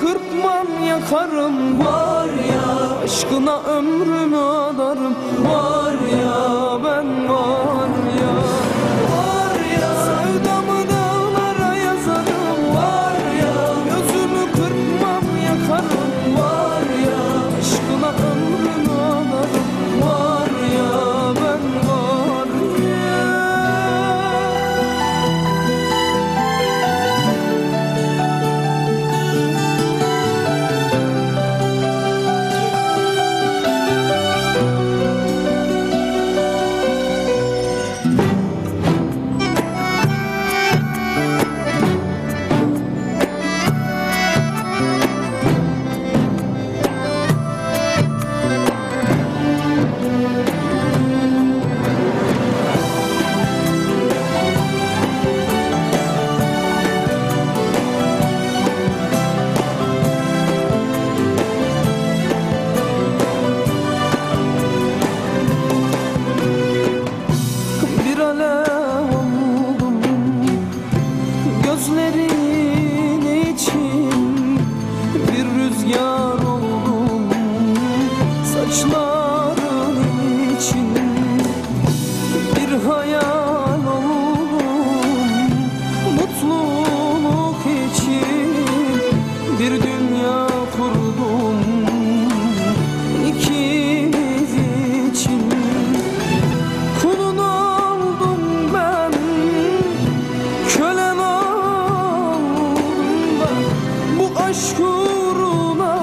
Kırpmam yakarım. Var ya Aşkına ömrümü adarım. Var ya ben var color. aşk uğruna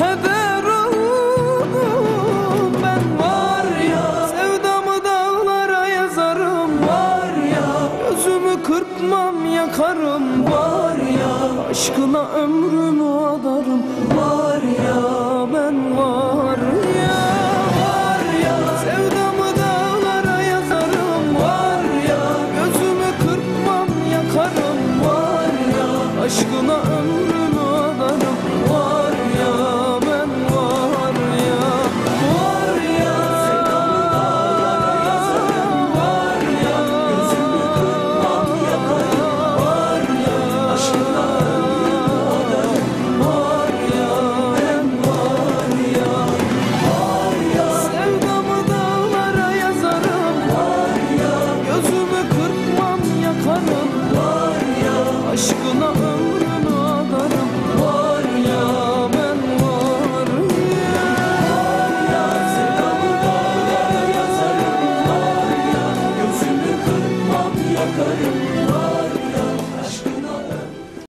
Heder oldum ben var ya. Sevdamı dağlara yazarım var ya. Gözümü kırpmam yakarım var ya. Aşkına ömrümü adarım var ya.